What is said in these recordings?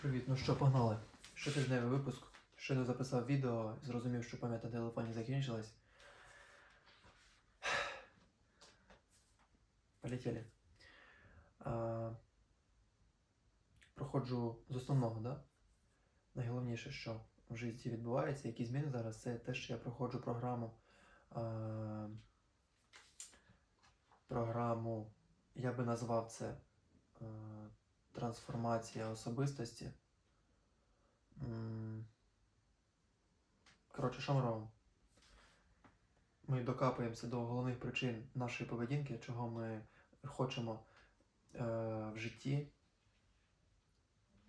Привіт, ну що, погнали. Щотижневий випуск. Щойно записав відео, зрозумів, що пам'ять телефоні закінчилась. Полетіли. А, проходжу з основного, да? Найголовніше, що в житті відбувається, які зміни зараз, це те, що я проходжу програму. А, програму, я би назвав це а, трансформація особистості. Коротше, що ми робимо? Ми докапуємося до головних причин нашої поведінки, чого ми хочемо е, в житті,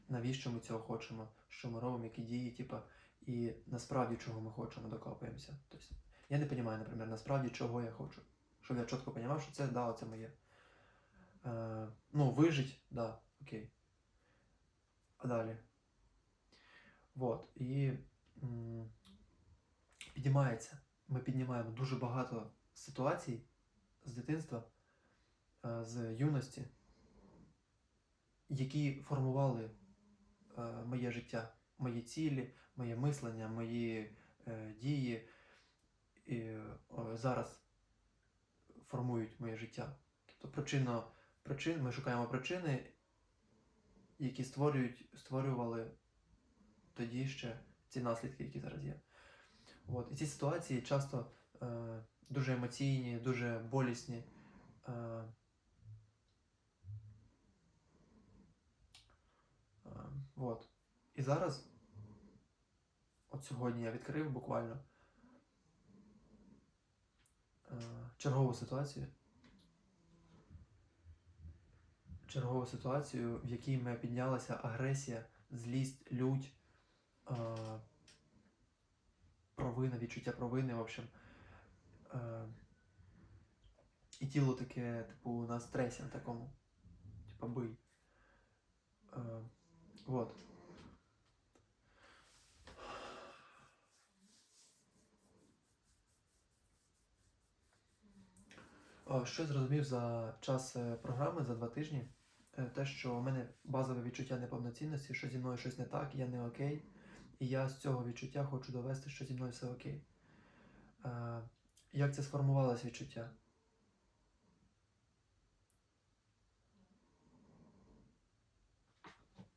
навіщо ми цього хочемо, що ми робимо, які дії, типа, і насправді чого ми хочемо, докапуємося. Тобто, я не розумію, наприклад, насправді чого я хочу. Щоб я чітко розумів, що це да, це моє. Е, ну, вижить, да, окей. А далі. Вот. І м, піднімається. Ми піднімаємо дуже багато ситуацій з дитинства, е, з юності, які формували е, моє життя, мої цілі, моє мислення, мої е, дії. І зараз формують моє життя. Тобто причина, причин, ми шукаємо причини, які створюють, створювали тоді ще ці наслідки, які зараз є. От. І ці ситуації часто е, дуже емоційні, дуже болісні. Е, е, от. І зараз, от сьогодні я відкрив буквально е, чергову ситуацію. Чергову ситуацію, в якій мене піднялася агресія, злість, лють, е, провина, відчуття провини, в общем. Е, і тіло таке, типу, на стресі на такому. Типа бий. Е, вот. Що я зрозумів за час е, програми, за два тижні, Е, те, що у мене базове відчуття неповноцінності, що зі мною щось не так, я не окей. І я з цього відчуття хочу довести, що зі мною все окей. Е, як це сформувалось відчуття?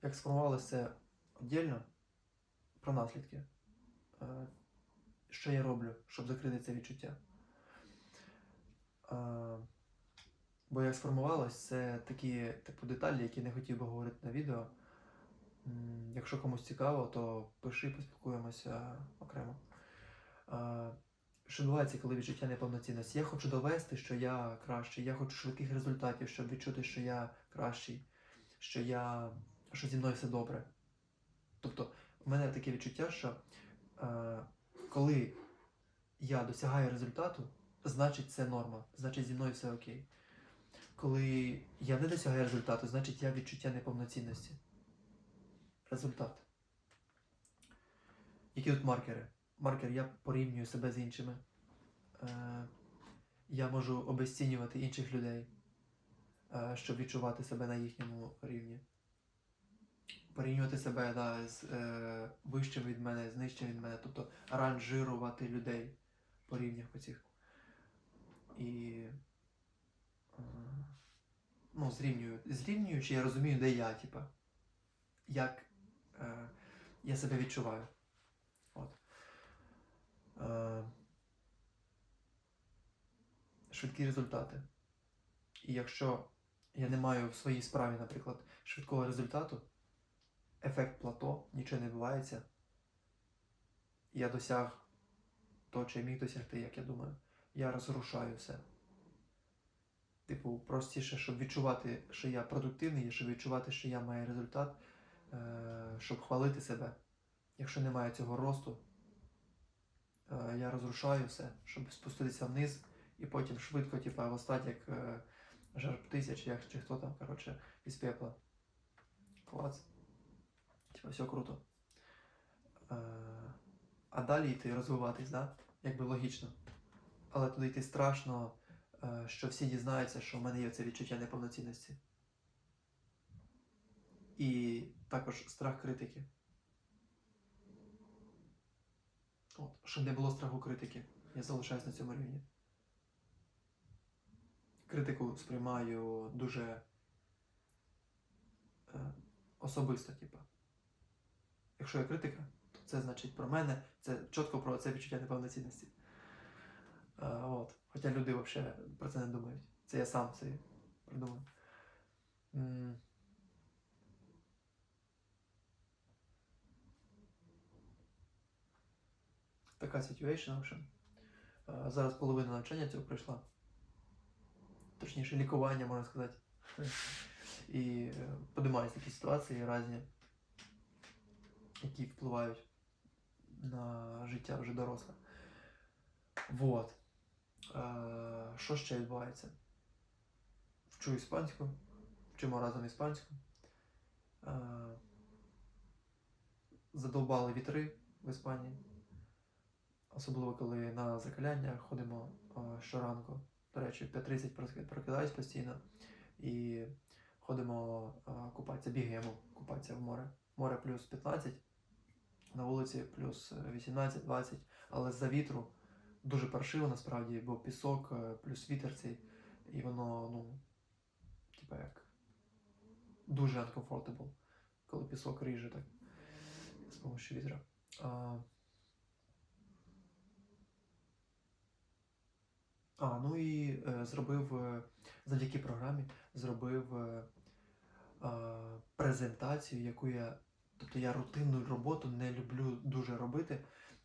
Як сформувалося це віддільно про наслідки? Е, що я роблю, щоб закрити це відчуття? Бо як сформувалось, це такі типу деталі, які не хотів би говорити на відео. Якщо комусь цікаво, то пиши, поспілкуємося окремо. Що відбувається, коли відчуття неповноцінності? Я хочу довести, що я кращий, я хочу швидких результатів, щоб відчути, що я кращий, що я що зі мною все добре. Тобто, у мене таке відчуття, що е, коли я досягаю результату, значить це норма, значить зі мною все окей. Коли я не досягаю результату, значить я відчуття неповноцінності результат. Які тут маркери? Маркер я порівнюю себе з іншими. Е, я можу обесцінювати інших людей, е, щоб відчувати себе на їхньому рівні. Порівнювати себе да, з е, вищим від мене, з нижчим від мене, тобто ранжирувати людей по рівнях оцих. І е, ну, зрівнюю. Зрівнюючи, я розумію, де я, типа. Як е, я себе відчуваю. От. Е, швидкі результати. І якщо я не маю в своїй справі, наприклад, швидкого результату, ефект плато, нічого не відбувається, я досяг того, чи міг досягти, як я думаю, я розрушаю все. Типу, простіше, щоб відчувати, що я продуктивний, щоб відчувати, що я маю результат, е, щоб хвалити себе. Якщо немає цього росту, е, я розрушаю все, щоб спуститися вниз і потім швидко, типу, восстати, як е, жар птиця, чи, як, чи хто там, коротше, із пепла. Клац. Типа, все круто. А далі йти розвиватись, да? Якби логічно. Але туди йти страшно, що всі дізнаються, що в мене є це відчуття неповноцінності. І також страх критики. От, щоб не було страху критики. Я залишаюсь на цьому рівні. Критику сприймаю дуже е, особисто, типу. Якщо є критика, то це значить про мене, це чітко про це відчуття неповноцінності. Е, от. Хоча люди взагалі про це не думають. Це я сам це придумав. Така ситуація, в общем. Зараз половина навчання цього пройшла. Точніше, лікування, можна сказати. І е, подимаються такі ситуації різні, які впливають на життя вже доросле. Вот. Е, Що ще відбувається? Вчу іспанську, вчимо разом іспанську. Е, Задовбали вітри в Іспанії. Особливо, коли на закаляння ходимо е, щоранку. До речі, в 5.30 прокидаюсь постійно і ходимо купатися, бігаємо купатися в море. Море плюс 15, на вулиці плюс 18-20, але з-за вітру дуже паршиво насправді, бо пісок е, плюс вітер цей, і воно, ну, типа як дуже uncomfortable, коли пісок ріже так з допомогою вітра. А, А, ну і е, зробив е, завдяки програмі зробив е, презентацію, яку я. Тобто я рутинну роботу не люблю дуже робити.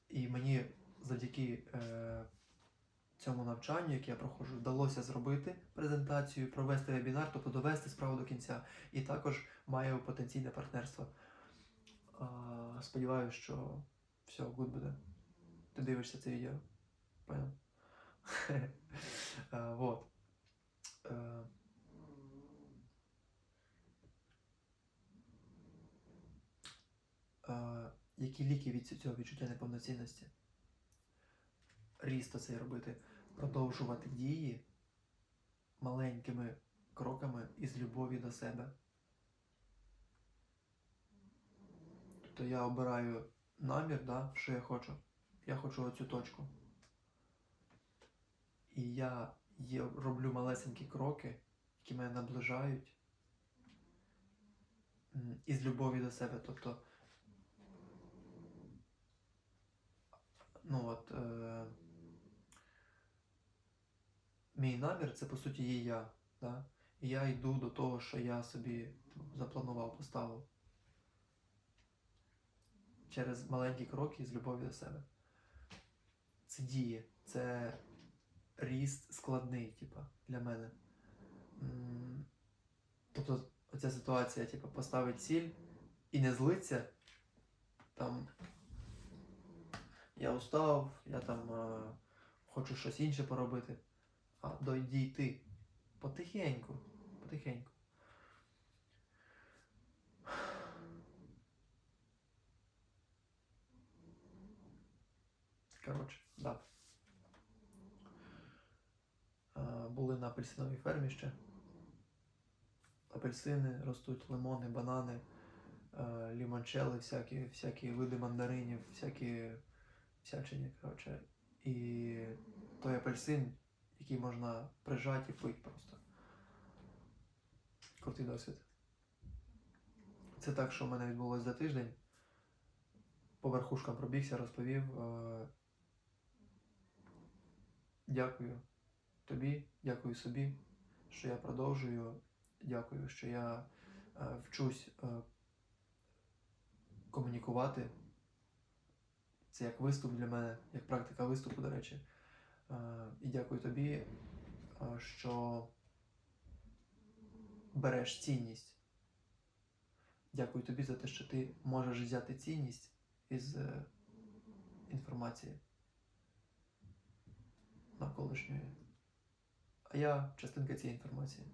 І мені завдяки е, цьому навчанню, яке я проходжу, вдалося зробити презентацію, провести вебінар, тобто довести справу до кінця. І також маю потенційне партнерство. Е, сподіваюся, що все гуд буде. Ти дивишся це відео. Понял? Е, Вот. Е, е, Які ліки від цього відчуття неповноцінності? Рісто це робити. Продовжувати дії маленькими кроками із любові до себе. Тобто я обираю намір, да, що я хочу. Я хочу оцю точку. І я є, роблю малесенькі кроки, які мене наближають із любові до себе. Тобто, ну от, е, мій намір це по суті є я. Да? І я йду до того, що я собі запланував, поставив. Через маленькі кроки з любові до себе. Це діє, це ріст складний, типа, для мене. Тобто, оця ситуація, типа, поставить ціль і не злиться. Там я устав, я там е, хочу щось інше поробити. А дойди Потихеньку, потихеньку. Коротше, да. Були на апельсиновій фермі ще. Апельсини ростуть, лимони, банани, лімончели, всякі, всякі види мандаринів, всякі всячині, коротше. І той апельсин, який можна прижати і пити просто. Крутий досвід. Це так, що в мене відбулося за тиждень. По верхушкам пробігся, розповів. Е, Дякую тобі, дякую собі, що я продовжую. Дякую, що я е, вчусь е, комунікувати. Це як виступ для мене, як практика виступу, до речі. Е, і дякую тобі, е, що береш цінність. Дякую тобі за те, що ти можеш взяти цінність із е, інформації навколишньої. А я частинка цієї інформації.